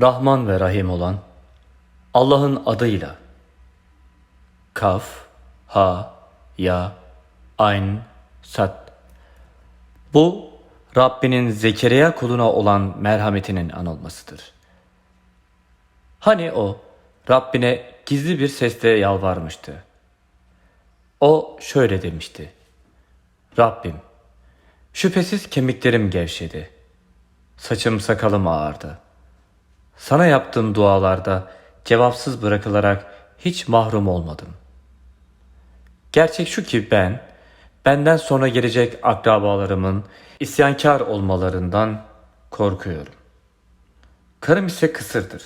Rahman ve Rahim olan Allah'ın adıyla. Kaf, Ha, Ya, Ayn, Sat. Bu Rabbinin Zekeriya kuluna olan merhametinin anılmasıdır. Hani o Rabbine gizli bir sesle yalvarmıştı. O şöyle demişti. Rabbim, şüphesiz kemiklerim gevşedi. Saçım sakalım ağardı. Sana yaptığım dualarda cevapsız bırakılarak hiç mahrum olmadım. Gerçek şu ki ben, benden sonra gelecek akrabalarımın isyankar olmalarından korkuyorum. Karım ise kısırdır.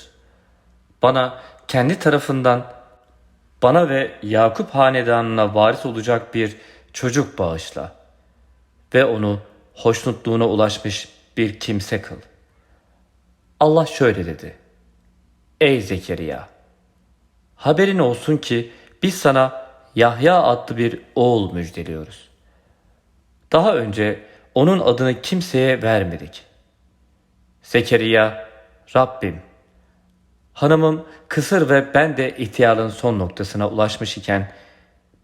Bana kendi tarafından bana ve Yakup hanedanına varis olacak bir çocuk bağışla ve onu hoşnutluğuna ulaşmış bir kimse kıl. Allah şöyle dedi. Ey Zekeriya! Haberin olsun ki biz sana Yahya adlı bir oğul müjdeliyoruz. Daha önce onun adını kimseye vermedik. Zekeriya, Rabbim, hanımım kısır ve ben de ihtiyarlığın son noktasına ulaşmış iken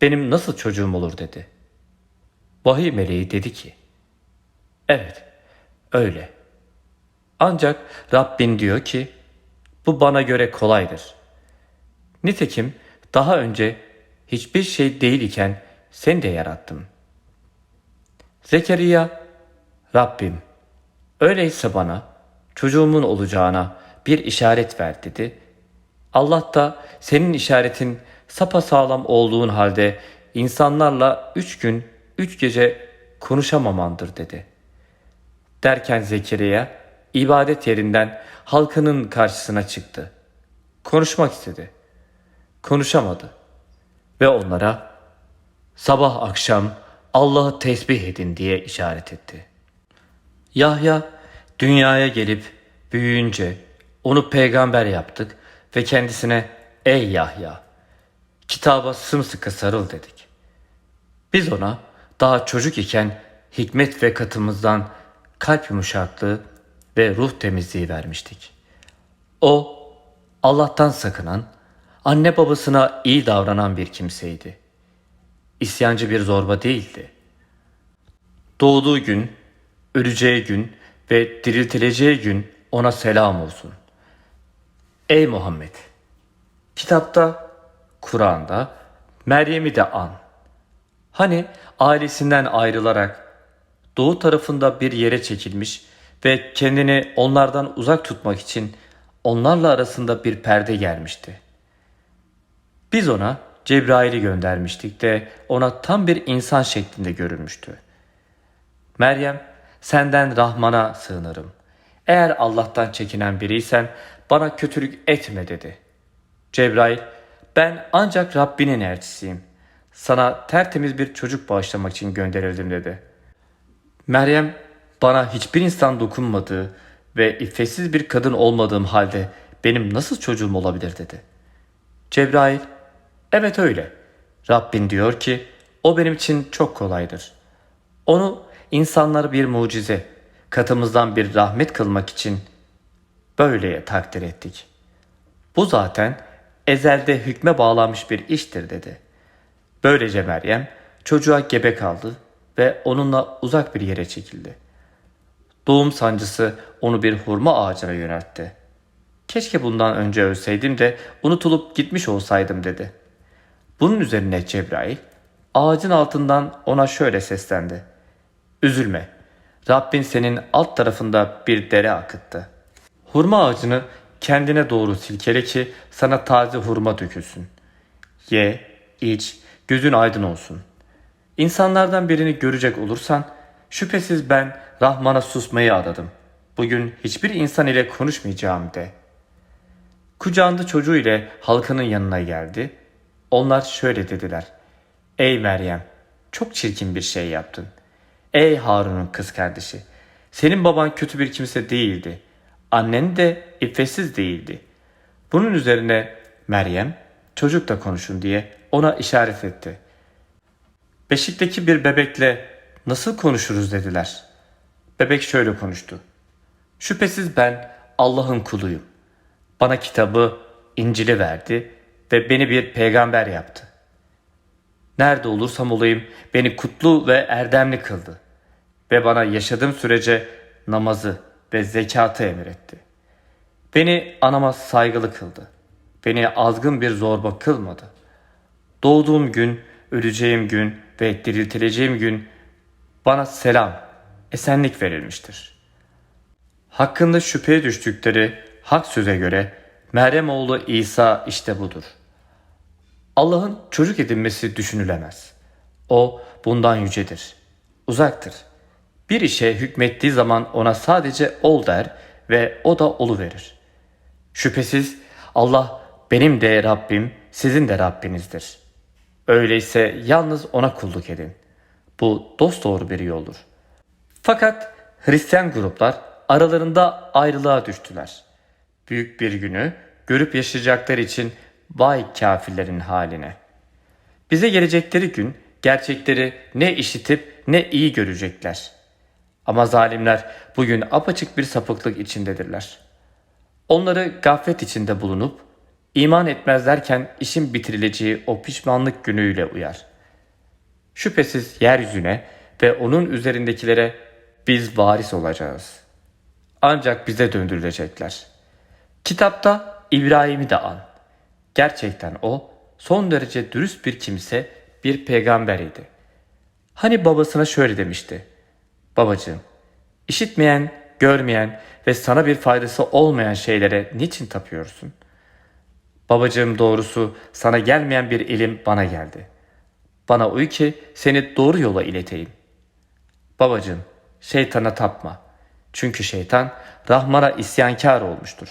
benim nasıl çocuğum olur dedi. Vahiy meleği dedi ki, evet öyle. Ancak Rabbin diyor ki, bu bana göre kolaydır. Nitekim daha önce hiçbir şey değil iken seni de yarattım. Zekeriya, Rabbim, öyleyse bana çocuğumun olacağına bir işaret ver dedi. Allah da senin işaretin sapasağlam olduğun halde insanlarla üç gün, üç gece konuşamamandır dedi. Derken Zekeriya ibadet yerinden halkının karşısına çıktı. Konuşmak istedi. Konuşamadı. Ve onlara sabah akşam Allah'ı tesbih edin diye işaret etti. Yahya dünyaya gelip büyüyünce onu peygamber yaptık ve kendisine ey Yahya kitaba sımsıkı sarıl dedik. Biz ona daha çocuk iken hikmet ve katımızdan kalp yumuşaklığı ve ruh temizliği vermiştik. O Allah'tan sakınan, anne babasına iyi davranan bir kimseydi. İsyancı bir zorba değildi. Doğduğu gün, öleceği gün ve diriltileceği gün ona selam olsun. Ey Muhammed! Kitapta, Kur'an'da Meryem'i de an. Hani ailesinden ayrılarak doğu tarafında bir yere çekilmiş ve kendini onlardan uzak tutmak için onlarla arasında bir perde gelmişti. Biz ona Cebrail'i göndermiştik de ona tam bir insan şeklinde görünmüştü. Meryem, senden Rahman'a sığınırım. Eğer Allah'tan çekinen biriysen bana kötülük etme dedi. Cebrail, ben ancak Rabbinin elçisiyim. Sana tertemiz bir çocuk bağışlamak için gönderildim dedi. Meryem, bana hiçbir insan dokunmadığı ve iffetsiz bir kadın olmadığım halde benim nasıl çocuğum olabilir dedi. Cebrail, evet öyle. Rabbin diyor ki, o benim için çok kolaydır. Onu insanlara bir mucize, katımızdan bir rahmet kılmak için böyleye takdir ettik. Bu zaten ezelde hükme bağlanmış bir iştir dedi. Böylece Meryem çocuğa gebe kaldı ve onunla uzak bir yere çekildi. Doğum sancısı onu bir hurma ağacına yöneltti. Keşke bundan önce ölseydim de unutulup gitmiş olsaydım dedi. Bunun üzerine Cebrail ağacın altından ona şöyle seslendi. Üzülme. Rabbin senin alt tarafında bir dere akıttı. Hurma ağacını kendine doğru silkele ki sana taze hurma dökülsün. Ye, iç, gözün aydın olsun. İnsanlardan birini görecek olursan şüphesiz ben Rahman'a susmayı adadım. Bugün hiçbir insan ile konuşmayacağım de. Kucağında çocuğu ile halkının yanına geldi. Onlar şöyle dediler. Ey Meryem çok çirkin bir şey yaptın. Ey Harun'un kız kardeşi senin baban kötü bir kimse değildi. Annen de iffetsiz değildi. Bunun üzerine Meryem çocuk da konuşun diye ona işaret etti. Beşikteki bir bebekle nasıl konuşuruz dediler. Bebek şöyle konuştu. Şüphesiz ben Allah'ın kuluyum. Bana kitabı, İncil'i verdi ve beni bir peygamber yaptı. Nerede olursam olayım beni kutlu ve erdemli kıldı ve bana yaşadığım sürece namazı ve zekatı emretti. Beni anama saygılı kıldı. Beni azgın bir zorba kılmadı. Doğduğum gün, öleceğim gün ve diriltileceğim gün bana selam, esenlik verilmiştir. Hakkında şüpheye düştükleri hak söze göre Meryem oğlu İsa işte budur. Allah'ın çocuk edinmesi düşünülemez. O bundan yücedir, uzaktır. Bir işe hükmettiği zaman ona sadece ol der ve o da olu verir. Şüphesiz Allah benim de Rabbim, sizin de Rabbinizdir. Öyleyse yalnız ona kulluk edin. Bu dosdoğru bir yoldur. Fakat Hristiyan gruplar aralarında ayrılığa düştüler. Büyük bir günü görüp yaşayacakları için vay kafirlerin haline. Bize gelecekleri gün gerçekleri ne işitip ne iyi görecekler. Ama zalimler bugün apaçık bir sapıklık içindedirler. Onları gaflet içinde bulunup iman etmezlerken işin bitirileceği o pişmanlık günüyle uyar. Şüphesiz yeryüzüne ve onun üzerindekilere biz varis olacağız. Ancak bize döndürülecekler. Kitapta İbrahim'i de an. Gerçekten o son derece dürüst bir kimse, bir peygamber idi. Hani babasına şöyle demişti. Babacığım, işitmeyen, görmeyen ve sana bir faydası olmayan şeylere niçin tapıyorsun? Babacığım doğrusu sana gelmeyen bir ilim bana geldi. Bana uy ki seni doğru yola ileteyim. Babacığım, şeytana tapma. Çünkü şeytan Rahman'a isyankar olmuştur.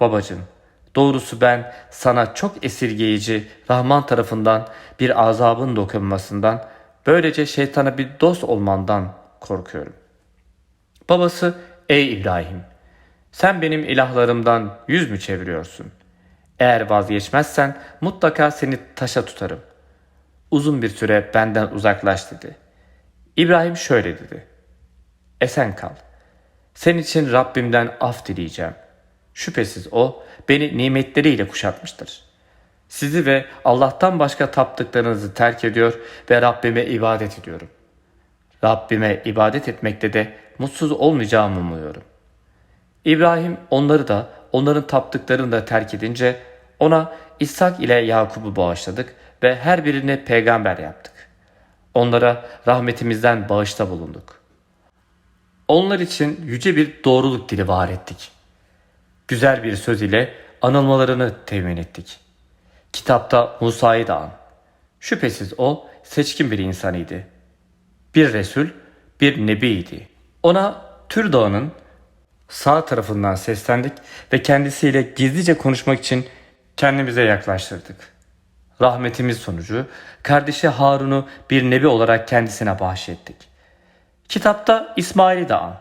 Babacığım, doğrusu ben sana çok esirgeyici Rahman tarafından bir azabın dokunmasından, böylece şeytana bir dost olmandan korkuyorum. Babası, ey İbrahim, sen benim ilahlarımdan yüz mü çeviriyorsun? Eğer vazgeçmezsen mutlaka seni taşa tutarım. Uzun bir süre benden uzaklaş dedi. İbrahim şöyle dedi. Esen kal. Senin için Rabbimden af dileyeceğim. Şüphesiz o beni nimetleriyle kuşatmıştır. Sizi ve Allah'tan başka taptıklarınızı terk ediyor ve Rabbime ibadet ediyorum. Rabbime ibadet etmekte de mutsuz olmayacağımı umuyorum. İbrahim onları da onların taptıklarını da terk edince ona İshak ile Yakub'u bağışladık ve her birini peygamber yaptık. Onlara rahmetimizden bağışta bulunduk. Onlar için yüce bir doğruluk dili var ettik. Güzel bir söz ile anılmalarını temin ettik. Kitapta Musa'yı da an. Şüphesiz o seçkin bir insanıydı. Bir Resul, bir Nebiydi. Ona Tür Dağı'nın sağ tarafından seslendik ve kendisiyle gizlice konuşmak için kendimize yaklaştırdık. Rahmetimiz sonucu kardeşi Harun'u bir nebi olarak kendisine bahşettik. Kitapta İsmail'i de an.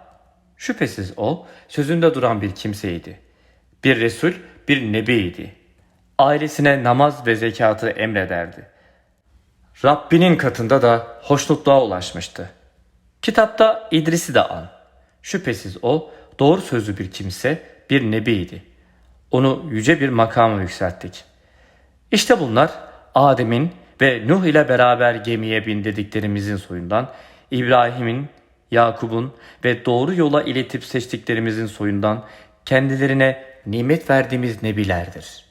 Şüphesiz o sözünde duran bir kimseydi. Bir Resul, bir Nebiydi. Ailesine namaz ve zekatı emrederdi. Rabbinin katında da hoşnutluğa ulaşmıştı. Kitapta İdris'i de an. Şüphesiz o doğru sözlü bir kimse, bir nebiydi. Onu yüce bir makama yükselttik. İşte bunlar Adem'in ve Nuh ile beraber gemiye bindirdiklerimizin soyundan, İbrahim'in, Yakub'un ve doğru yola iletip seçtiklerimizin soyundan kendilerine nimet verdiğimiz nebilerdir.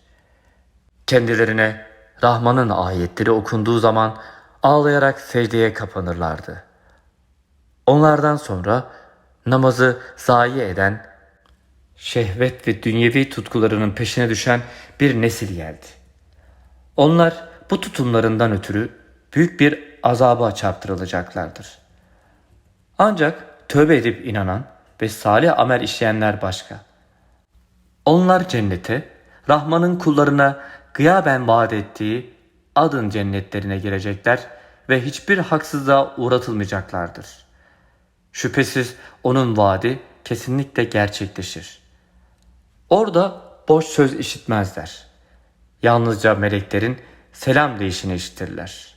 Kendilerine Rahman'ın ayetleri okunduğu zaman ağlayarak secdeye kapanırlardı. Onlardan sonra namazı zayi eden, şehvet ve dünyevi tutkularının peşine düşen bir nesil geldi. Onlar bu tutumlarından ötürü büyük bir azaba çarptırılacaklardır. Ancak tövbe edip inanan ve salih amel işleyenler başka. Onlar cennete, Rahman'ın kullarına gıyaben vaat ettiği adın cennetlerine girecekler ve hiçbir haksızlığa uğratılmayacaklardır. Şüphesiz onun vaadi kesinlikle gerçekleşir. Orada boş söz işitmezler. Yalnızca meleklerin selam deyişini işitirler.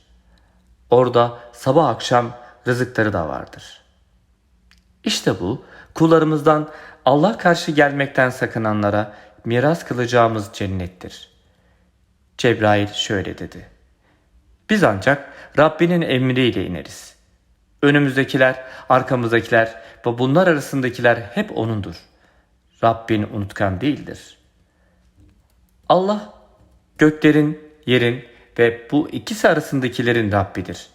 Orada sabah akşam rızıkları da vardır. İşte bu kullarımızdan Allah karşı gelmekten sakınanlara miras kılacağımız cennettir. Cebrail şöyle dedi. Biz ancak Rabbinin emriyle ineriz. Önümüzdekiler, arkamızdakiler ve bunlar arasındakiler hep O'nundur. Rabbin unutkan değildir. Allah göklerin, yerin ve bu ikisi arasındakilerin Rabbidir.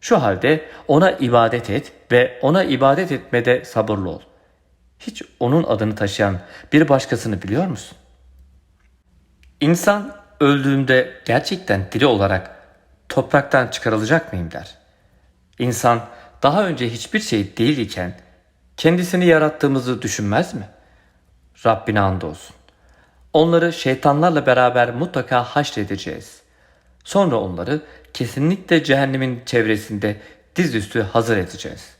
Şu halde ona ibadet et ve ona ibadet etmede sabırlı ol. Hiç onun adını taşıyan bir başkasını biliyor musun? İnsan öldüğünde gerçekten diri olarak topraktan çıkarılacak mıyım der. İnsan daha önce hiçbir şey değil iken kendisini yarattığımızı düşünmez mi? Rabbine andolsun. Onları şeytanlarla beraber mutlaka haşredeceğiz. Sonra onları kesinlikle cehennemin çevresinde dizüstü hazır edeceğiz.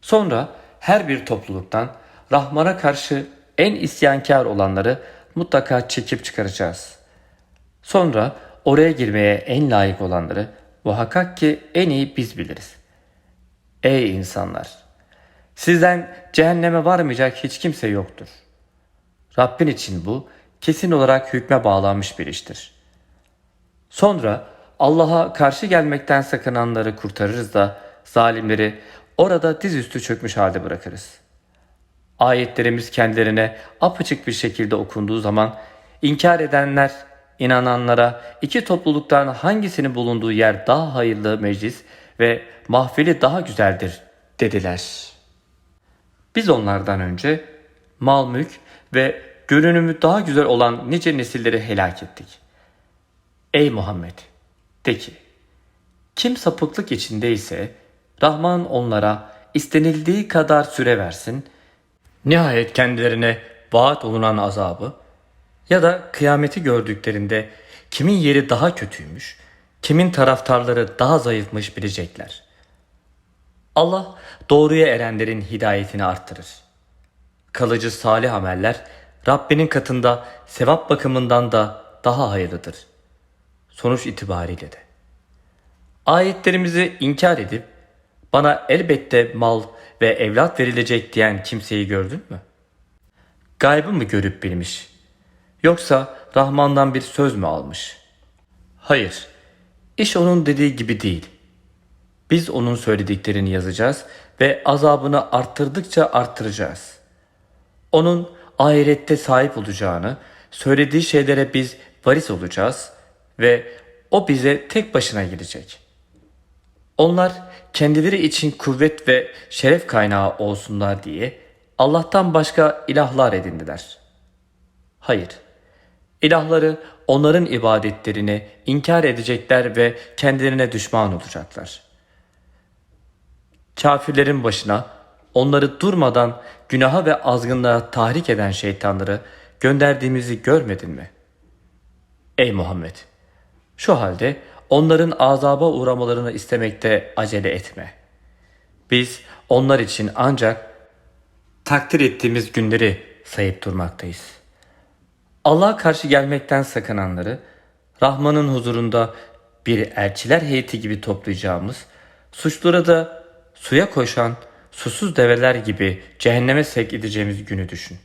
Sonra her bir topluluktan Rahman'a karşı en isyankar olanları mutlaka çekip çıkaracağız. Sonra oraya girmeye en layık olanları muhakkak ki en iyi biz biliriz. Ey insanlar! Sizden cehenneme varmayacak hiç kimse yoktur. Rabbin için bu kesin olarak hükme bağlanmış bir iştir. Sonra Allah'a karşı gelmekten sakınanları kurtarırız da zalimleri orada dizüstü çökmüş halde bırakırız. Ayetlerimiz kendilerine apaçık bir şekilde okunduğu zaman inkar edenler inananlara iki topluluktan hangisinin bulunduğu yer daha hayırlı meclis ve mahfili daha güzeldir dediler. Biz onlardan önce mal mülk ve görünümü daha güzel olan nice nesilleri helak ettik. Ey Muhammed! De ki, kim sapıklık içindeyse Rahman onlara istenildiği kadar süre versin. Nihayet kendilerine vaat olunan azabı ya da kıyameti gördüklerinde kimin yeri daha kötüymüş, kimin taraftarları daha zayıfmış bilecekler. Allah doğruya erenlerin hidayetini arttırır. Kalıcı salih ameller Rabbinin katında sevap bakımından da daha hayırlıdır. Sonuç itibariyle de. Ayetlerimizi inkar edip bana elbette mal ve evlat verilecek diyen kimseyi gördün mü? Gaybı mı görüp bilmiş? Yoksa Rahman'dan bir söz mü almış? Hayır, iş onun dediği gibi değil. Biz onun söylediklerini yazacağız ve azabını arttırdıkça arttıracağız. Onun ahirette sahip olacağını, söylediği şeylere biz varis olacağız ve o bize tek başına gelecek. Onlar kendileri için kuvvet ve şeref kaynağı olsunlar diye Allah'tan başka ilahlar edindiler. Hayır, ilahları onların ibadetlerini inkar edecekler ve kendilerine düşman olacaklar. Kafirlerin başına onları durmadan günaha ve azgınlığa tahrik eden şeytanları gönderdiğimizi görmedin mi? Ey Muhammed! Şu halde onların azaba uğramalarını istemekte acele etme. Biz onlar için ancak takdir ettiğimiz günleri sayıp durmaktayız. Allah'a karşı gelmekten sakınanları Rahman'ın huzurunda bir elçiler heyeti gibi toplayacağımız, suçlara da suya koşan susuz develer gibi cehenneme sevk edeceğimiz günü düşün.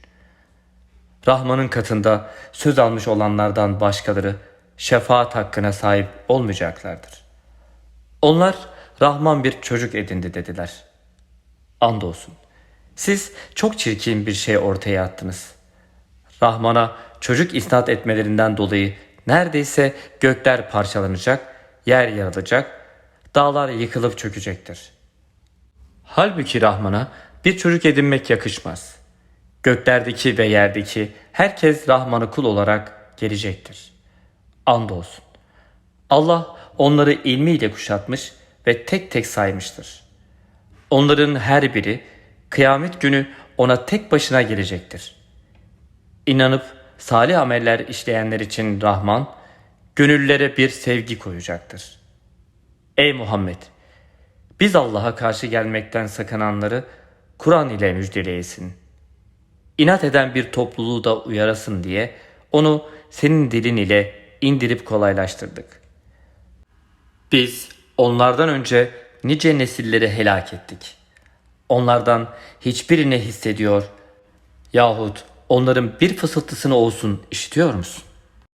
Rahman'ın katında söz almış olanlardan başkaları şefaat hakkına sahip olmayacaklardır. Onlar Rahman bir çocuk edindi dediler. Andolsun. Siz çok çirkin bir şey ortaya attınız. Rahman'a çocuk isnat etmelerinden dolayı neredeyse gökler parçalanacak, yer yarılacak, dağlar yıkılıp çökecektir. Halbuki Rahman'a bir çocuk edinmek yakışmaz. Göklerdeki ve yerdeki herkes Rahman'ı kul olarak gelecektir. Andolsun. Allah onları ilmiyle kuşatmış ve tek tek saymıştır. Onların her biri kıyamet günü ona tek başına gelecektir. İnanıp salih ameller işleyenler için Rahman, gönüllere bir sevgi koyacaktır. Ey Muhammed! Biz Allah'a karşı gelmekten sakınanları Kur'an ile müjdeleyesin. İnat eden bir topluluğu da uyarasın diye onu senin dilin ile indirip kolaylaştırdık. Biz onlardan önce nice nesilleri helak ettik. Onlardan hiçbirini hissediyor yahut onların bir fısıltısını olsun işitiyor musun?